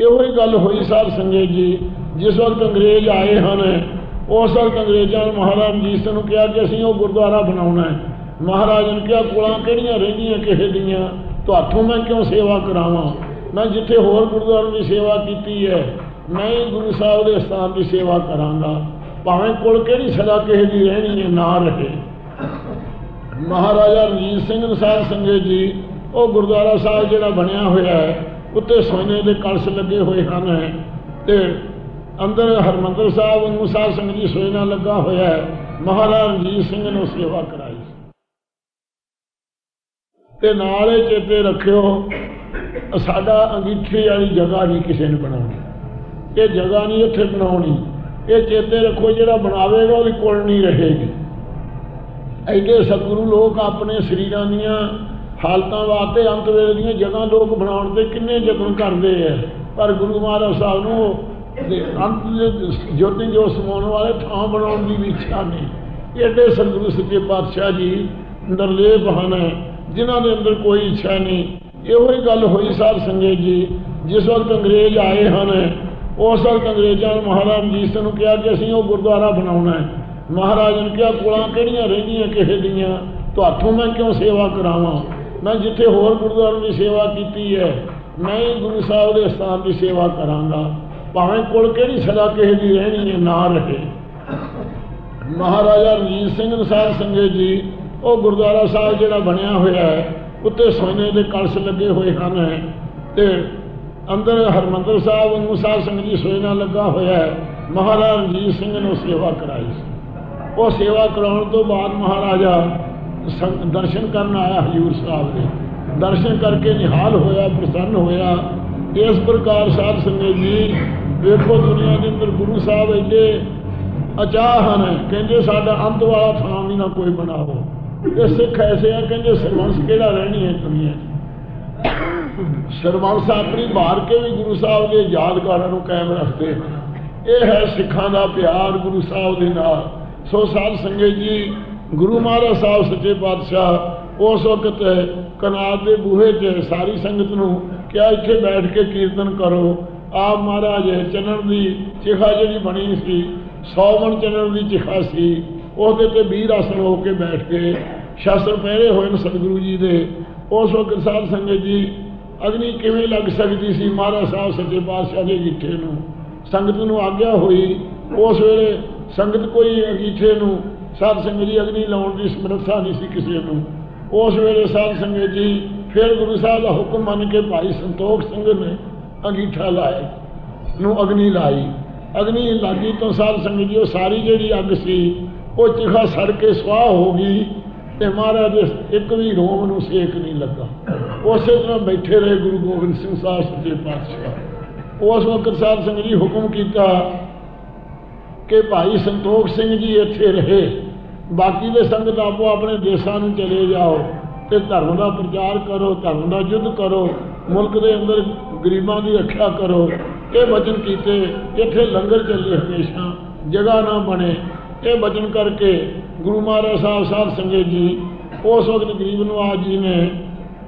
ਇਹੋ ਹੀ ਗੱਲ ਹੋਈ ਸਾਹਿਬ ਸੰਗਤ ਜੀ, ਜਿਸ ਵਕਤ ਅੰਗਰੇਜ਼ ਆਏ ਹਨ, ਉਸ ਵਕਤ ਅੰਗਰੇਜ਼ਾਂ ਨੇ ਮਹਾਰਾਜ ਰਣਜੀਤ ਸਿੰਘ ਨੂੰ ਕਿਹਾ ਕਿ ਅਸੀਂ ਉਹ ਗੁਰਦੁਆਰਾ ਬਣਾਉਣਾ ਹੈ। ਮਹਾਰਾਜ ਨੇ ਕਿਹਾ, ਕੋਲਾਂ ਕਿਹੜੀਆਂ ਰਹਿੰਦੀਆਂ ਕਿਸੇ ਦੀਆਂ? ਤੁਹਾਥੋਂ ਮੈਂ ਕਿਉਂ ਸੇਵਾ ਕਰਾਵਾਂ? ਮੈਂ ਜਿੱਥੇ ਹੋਰ ਗੁਰਦੁਆਰਿਆਂ ਦੀ ਸੇਵਾ ਕੀਤੀ ਹੈ, ਮੈਂ ਹੀ ਗੁਰੂ ਸਾਹਿਬ ਦੇ ਸਥਾਨ ਦੀ ਸੇਵਾ ਕਰਾਂਗਾ। ਭਾਵੇਂ ਕੋਲ ਕਿਹੜੀ ਸਦਾ ਕਿਸੇ ਦੀ ਰਹਿਣੀ ਹੈ, ਨਾ ਰਹੇ। ਮਹਾਰਾਜਾ ਰਣਜੀਤ ਸਿੰਘ ਸਾਹਿਬ ਸੰਗਤ ਜੀ, ਉਹ ਗੁਰਦੁਆਰਾ ਸਾਹਿਬ ਜਿਹੜਾ ਬਣਿਆ ਹੋਇਆ ਹੈ ਉੱਤੇ ਸੋਨੇ ਦੇ ਕਲਸ਼ ਲੱਗੇ ਹੋਏ ਹਨ ਤੇ ਅੰਦਰ ਹਰਮੰਦਰ ਸਾਹਿਬ ਨੂੰ ਸਾਹਿਬ ਸੰਗਤ ਜੀ ਸੋਨਾ ਲੱਗਾ ਹੋਇਆ ਹੈ। ਮਹਾਰਾਜਾ ਰਣਜੀਤ ਸਿੰਘ ਨੂੰ ਸੇਵਾ ਕਰਾਈ। ਤੇ ਇਹ ਚੇਤੇ ਰੱਖਿਓ, ਸਾਡਾ ਅੰਗੀਠੀ ਵਾਲੀ ਜਗ੍ਹਾ ਨਹੀਂ ਕਿਸੇ ਨੇ ਬਣਾਉਣੀ। ਇਹ ਜਗ੍ਹਾ ਨਹੀਂ ਇੱਥੇ ਬਣਾਉਣੀ। ਇਹ ਚੇਤੇ ਰੱਖੋ, ਜਿਹੜਾ ਬਣਾਵੇਗਾ ਉਹਦੀ ਕੋਲ ਨਹੀਂ ਰਹੇਗੀ। ਐਡੇ ਸਤਿਗੁਰੂ ਲੋਕ ਆਪਣੇ ਸਰੀਰਾਂ ਦੀਆਂ ਹਾਲਤਾਂ ਵਾਸਤੇ ਅੰਤ ਵੇਲੇ ਦੀਆਂ ਜਗ੍ਹਾ ਲੋਕ ਬਣਾਉਣ 'ਤੇ ਕਿੰਨੇ ਯਤਨ ਕਰਦੇ ਆ। ਪਰ ਗੁਰੂ ਮਹਾਰਾਜ ਸਾਹਿਬ ਨੂੰ ਦੇ ਅੰਤ ਦੇ ਜੋਤੀ ਜੋ ਸਮਾਉਣ ਵਾਲੇ ਥਾਂ ਬਣਾਉਣ ਦੀ ਵੀ ਇੱਛਾ ਨਹੀਂ। ਐਡੇ ਸਤਿਗੁਰੂ ਸੱਚੇ ਪਾਤਸ਼ਾਹ ਜੀ ਨਿਰਲੇਪ ਹਨ, ਜਿਨ੍ਹਾਂ ਦੇ ਅੰਦਰ ਕੋਈ ਇੱਛਾ ਨਹੀਂ। ਇਹੋ ਹੀ ਗੱਲ ਹੋਈ ਸਾਹਿਬ ਸੰਗਤ ਜੀ, ਜਿਸ ਵਕਤ ਅੰਗਰੇਜ਼ ਆਏ ਹਨ, ਉਸ ਵਕਤ ਅੰਗਰੇਜ਼ਾਂ ਨੇ ਮਹਾਰਾਜ ਰਣਜੀਤ ਸਿੰਘ ਨੂੰ ਕਿਹਾ ਕਿ ਅਸੀਂ ਉਹ ਗੁਰਦੁਆਰਾ ਬਣਾਉਣਾ ਹੈ। ਮਹਾਰਾਜ ਨੇ ਕਿਹਾ, ਕੋਲਾਂ ਕਿਹੜੀਆਂ ਰਹਿੰਦੀਆਂ ਕਿਸੇ ਦੀਆਂ ਤੁਹਾਥੋਂ ਮੈਂ ਕਿਉਂ ਸੇਵਾ ਕਰਾਵਾਂ? ਮੈਂ ਜਿੱਥੇ ਹੋਰ ਗੁਰਦੁਆਰਿਆਂ ਦੀ ਸੇਵਾ ਕੀਤੀ ਹੈ, ਮੈਂ ਹੀ ਗੁਰੂ ਸਾਹਿਬ ਦੇ ਸਥਾਨ ਦੀ ਸੇਵਾ ਕਰਾਂਗਾ। ਭਾਵੇਂ ਕੋਲ ਕਿਹੜੀ ਸਦਾ ਕਿਸੇ ਦੀ ਰਹਿਣੀ ਹੈ, ਨਾ ਰਹੇ। ਮਹਾਰਾਜਾ ਰਣਜੀਤ ਸਿੰਘ ਸਾਹਿਬ ਸੰਗਤ ਜੀ, ਉਹ ਗੁਰਦੁਆਰਾ ਸਾਹਿਬ ਜਿਹੜਾ ਬਣਿਆ ਹੋਇਆ ਹੈ, ਉੱਤੇ ਸੋਨੇ ਦੇ ਕਲਸ਼ ਲੱਗੇ ਹੋਏ ਹਨ ਤੇ ਅੰਦਰ ਹਰਮੰਦਰ ਸਾਹਿਬ ਨੂੰ ਸਾਹਿਬ ਸੰਗਤ ਜੀ ਸੋਨਾ ਲੱਗਾ ਹੋਇਆ ਹੈ। ਮਹਾਰਾਜਾ ਰਣਜੀਤ ਸਿੰਘ ਨੂੰ ਸੇਵਾ ਕਰਾਈ ਉਹ ਸੇਵਾ ਕਰਾਉਣ ਤੋਂ ਬਾਅਦ ਮਹਾਰਾਜਾ ਦਰਸ਼ਨ ਕਰਨ ਆਇਆ ਹਜੂਰ ਸਾਹਿਬ ਦੇ। ਦਰਸ਼ਨ ਕਰਕੇ ਨਿਹਾਲ ਹੋਇਆ, ਪ੍ਰਸੰਨ ਹੋਇਆ। ਇਸ ਪ੍ਰਕਾਰ ਸਾਧ ਸੰਗਤ ਜੀ, ਵੇਖੋ ਦੁਨੀਆ ਦੇ ਅੰਦਰ ਗੁਰੂ ਸਾਹਿਬ ਐਡੇ ਅਚਾਹ ਹਨ, ਕਹਿੰਦੇ ਸਾਡਾ ਅੰਤ ਵਾਲਾ ਥਾਂ ਵੀ ਨਾ ਕੋਈ ਬਣਾਓ ਇਹ ਸਿੱਖ ਐਸੇ ਆ, ਕਹਿੰਦੇ ਸਰਵੰਸ ਕਿਹੜਾ ਰਹਿਣੀ ਹੈ ਦੁਨੀਆ ਸਰਵੰਸ ਆਪਣੀ ਬਾਹਰ ਕੇ ਵੀ ਗੁਰੂ ਸਾਹਿਬ ਦੇ ਯਾਦਗਾਰਾਂ ਨੂੰ ਕਾਇਮ ਰੱਖਦੇ। ਹਨ ਇਹ ਹੈ ਸਿੱਖਾਂ ਦਾ ਪਿਆਰ ਗੁਰੂ ਸਾਹਿਬ ਦੇ ਨਾਲ। ਸੋ ਸਾਧ ਸੰਗਤ ਜੀ ਗੁਰੂ ਮਹਾਰਾਜ ਸਾਹਿਬ ਸੱਚੇ ਪਾਤਸ਼ਾਹ, ਉਸ ਵਕਤ ਕਨਾਲ ਦੇ ਬੂਹੇ 'ਚ ਸਾਰੀ ਸੰਗਤ ਨੂੰ ਕਿਹਾ, ਇੱਥੇ ਬੈਠ ਕੇ ਕੀਰਤਨ ਕਰੋ। ਆਪ ਮਹਾਰਾਜ, ਚੰਨਣ ਦੀ ਚਿਖਾ ਜਿਹੜੀ ਬਣੀ ਸੀ 100 ਮਣ ਚੰਨਣ ਦੀ ਚਿਖਾ ਸੀ, ਉਹਦੇ ਤੇ ਵੀਰ ਆਸਣ ਹੋ ਕੇ ਬੈਠ ਕੇ ਸ਼ਾਸਤਰ ਪਹਿਰੇ ਹੋਏ ਨੇ ਸਤਿਗੁਰੂ ਜੀ ਦੇ। ਉਸ ਵਕਤ ਸਾਧ ਸੰਗਤ ਜੀ, ਅਗਨੀ ਕਿਵੇਂ ਲੱਗ ਸਕਦੀ ਸੀ ਮਹਾਰਾਜ ਸਾਹਿਬ ਸੱਚੇ ਪਾਤਸ਼ਾਹ ਦੇ ਗਿੱਠੇ ਨੂੰ? ਸੰਗਤ ਨੂੰ ਆਗਿਆ ਹੋਈ। ਉਸ ਵੇਲੇ ਸੰਗਤ ਕੋਈ ਅਗੀਠੇ ਨੂੰ ਸਾਧ ਸੰਗਤ ਜੀ ਅਗਨੀ ਲਾਉਣ ਦੀ ਸਮਰੱਥਾ ਨਹੀਂ ਸੀ ਕਿਸੇ ਨੂੰ। ਉਸ ਵੇਲੇ ਸਾਧ ਸੰਗਤ ਜੀ ਫਿਰ ਗੁਰੂ ਸਾਹਿਬ ਦਾ ਹੁਕਮ ਮੰਨ ਕੇ ਭਾਈ ਸੰਤੋਖ ਸਿੰਘ ਨੇ ਅੰਗੀਠਾ ਲਾਇਆ ਨੂੰ ਅਗਨੀ ਲਾਈ। ਅਗਨੀ ਲਾਗੀ ਤੋਂ ਸਾਧ ਸੰਗਤ ਜੀ ਉਹ ਸਾਰੀ ਜਿਹੜੀ ਅੱਗ ਸੀ, ਉਹ ਚਿਖਾ ਸੜ ਕੇ ਸਵਾਹ ਹੋ ਗਈ ਤੇ ਮਹਾਰਾਜ ਇੱਕ ਵੀ ਰੋਮ ਨੂੰ ਸੇਕ ਨਹੀਂ ਲੱਗਾ। ਉਸੇ ਤਰ੍ਹਾਂ ਬੈਠੇ ਰਹੇ ਗੁਰੂ ਗੋਬਿੰਦ ਸਿੰਘ ਸਾਹਿਬ ਸੱਚੇ ਪਾਤਸ਼ਾਹ। ਉਸ ਵਕਤ ਸਾਧ ਸੰਗਤ ਜੀ ਹੁਕਮ ਕੀਤਾ ਕਿ ਭਾਈ ਸੰਤੋਖ ਸਿੰਘ ਜੀ ਇੱਥੇ ਰਹੇ। ਬਾਕੀ ਦੇ ਸੰਗਤ ਆਪੋ ਆਪਣੇ ਦੇਸ਼ਾਂ ਨੂੰ ਚਲੇ ਜਾਓ ਤੇ ਧਰਮ ਦਾ ਪ੍ਰਚਾਰ ਕਰੋ, ਧਰਮ ਦਾ ਯੁੱਧ ਕਰੋ, ਮੁਲਕ ਦੇ ਅੰਦਰ ਗਰੀਬਾਂ ਦੀ ਰੱਖਿਆ ਕਰੋ। ਇਹ ਵਚਨ ਕੀਤੇ, ਇੱਥੇ ਲੰਗਰ ਚੱਲੇ ਹਮੇਸ਼ਾ, ਜਗ੍ਹਾ ਨਾ ਬਣੇ। ਇਹ ਵਚਨ ਕਰਕੇ ਗੁਰੂ ਮਹਾਰਾਜ ਸਾਹਿਬ ਸਾਹਿਬ ਸੰਗਤ ਜੀ ਉਸ ਵਕਤ ਗਰੀਬ ਨਵਾਜ ਜੀ ਨੇ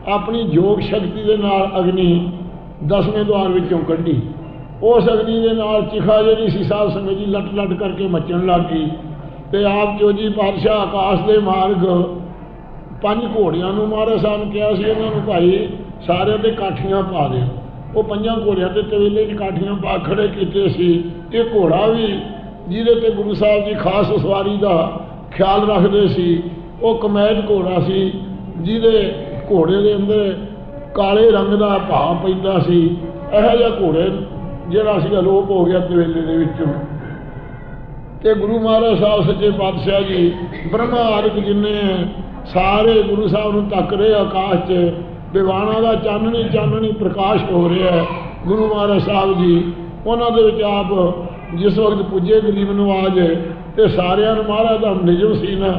ਆਪਣੀ ਯੋਗ ਸ਼ਕਤੀ ਦੇ ਨਾਲ ਅਗਨੀ ਦਸਵੇਂ ਦੁਆਰ ਵਿੱਚੋਂ ਕੱਢੀ। ਉਸ ਅਗਨੀ ਦੇ ਨਾਲ ਚਿਖਾ ਜਿਹੜੀ ਸੀ ਸਾਹਿਬ ਸੰਗਤ ਜੀ ਲਟ ਲਟ ਕਰਕੇ ਮੱਚਣ ਲੱਗ ਗਈ। ਤੇ ਆਪ ਜੋ ਪਾਤਸ਼ਾਹ ਆਕਾਸ਼ ਦੇ ਮਾਰਗ ਪੰਜ ਘੋੜਿਆਂ ਨੂੰ ਮਹਾਰਾਜ ਸਾਹਿਬ ਕਿਹਾ ਸੀ ਉਹਨਾਂ ਨੂੰ ਭਾਈ ਸਾਰਿਆਂ ਤੇ ਕਾਠੀਆਂ ਪਾ ਦਿਓ। ਉਹ ਪੰਜਾਂ ਘੋੜਿਆਂ ਤੇ ਤਵੇਲੇ 'ਚ ਕਾਠੀਆਂ ਪਾ ਖੜੇ ਕੀਤੇ ਸੀ। ਇਹ ਘੋੜਾ ਵੀ ਜਿਹਦੇ ਤੇ ਗੁਰੂ ਸਾਹਿਬ ਜੀ ਖਾਸ ਸਵਾਰੀ ਦਾ ਖਿਆਲ ਰੱਖਦੇ ਸੀ, ਉਹ ਕਮੈਦ ਘੋੜਾ ਸੀ, ਜਿਹਦੇ ਘੋੜੇ ਦੇ ਅੰਦਰ ਕਾਲੇ ਰੰਗ ਦਾ ਭਾਅ ਪੈਂਦਾ ਸੀ। ਇਹੋ ਜਿਹਾ ਘੋੜੇ ਜਿਹੜਾ ਸੀ ਅਲੋਪ ਹੋ ਗਿਆ ਤਵੇਲੇ ਦੇ ਵਿੱਚੋਂ। ਤੇ ਗੁਰੂ ਮਹਾਰਾਜ ਸਾਹਿਬ ਸੱਚੇ ਪਾਤਸ਼ਾਹ ਜੀ ਬ੍ਰਹਮਾ ਆਦਿਕ ਜਿੰਨੇ ਸਾਰੇ ਗੁਰੂ ਸਾਹਿਬ ਨੂੰ ਤੱਕ ਰਹੇ ਆਕਾਸ਼ 'ਚ ਵਿਵਾਣਾ ਦਾ ਚਾਨਣੀ ਚਾਨਣੀ ਪ੍ਰਕਾਸ਼ ਹੋ ਰਿਹਾ ਹੈ, ਗੁਰੂ ਮਹਾਰਾਜ ਸਾਹਿਬ ਜੀ। ਉਹਨਾਂ ਦੇ ਵਿੱਚ ਆਪ ਜਿਸ ਵਕਤ ਪੁੱਜੇ ਗਰੀਬ ਨਵਾਜ ਤੇ ਸਾਰਿਆਂ ਨੂੰ ਮਹਾਰਾਜ ਦਾ ਨਿਜਮ ਸੀ ਨਾ,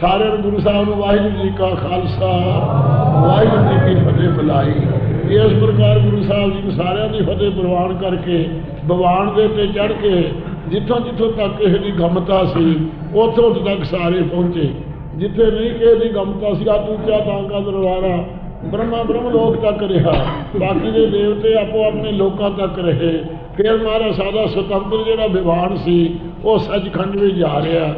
ਸਾਰਿਆਂ ਨੂੰ ਗੁਰੂ ਸਾਹਿਬ ਨੂੰ ਵਾਹਿਗੁਰੂ ਜੀ ਕਾ ਖਾਲਸਾ, ਵਾਹਿਗੁਰੂ ਜੀ ਕੀ ਫਤਿਹ ਬੁਲਾਈ। ਇਸ ਪ੍ਰਕਾਰ ਗੁਰੂ ਸਾਹਿਬ ਜੀ ਨੂੰ ਸਾਰਿਆਂ ਦੀ ਫਤਿਹ ਪ੍ਰਵਾਨ ਕਰਕੇ ਭਗਵਾਨ ਦੇ ਉੱਤੇ ਚੜ ਕੇ ਜਿੱਥੋਂ ਜਿੱਥੋਂ ਤੱਕ ਕਿਸੇ ਦੀ ਗਮਤਾ ਸੀ, ਉੱਥੋਂ ਉੱਥੋਂ ਤੱਕ ਸਾਰੇ ਪਹੁੰਚੇ। ਜਿੱਥੇ ਨਹੀਂ ਕਿਸੇ ਦੀ ਗਮਤਾ ਸੀ ਆ ਉੱਚਾ ਤਾਂ ਕਾ ਦਰਬਾਰਾ। ਬ੍ਰਹਮਾ ਬ੍ਰਹਮ ਲੋਕ ਤੱਕ ਰਿਹਾ। ਬਾਕੀ ਦੇ ਦੇਵਤੇ ਆਪੋ ਆਪਣੇ ਲੋਕਾਂ ਤੱਕ ਰਹੇ। ਫਿਰ ਮਹਾਰਾਜ ਸਾਦਾ ਸੁਤੰਤਰ ਜਿਹੜਾ ਵਿਵਾਨ ਸੀ, ਉਹ ਸੱਚਖੰਡ ਵਿੱਚ ਜਾ ਰਿਹਾ।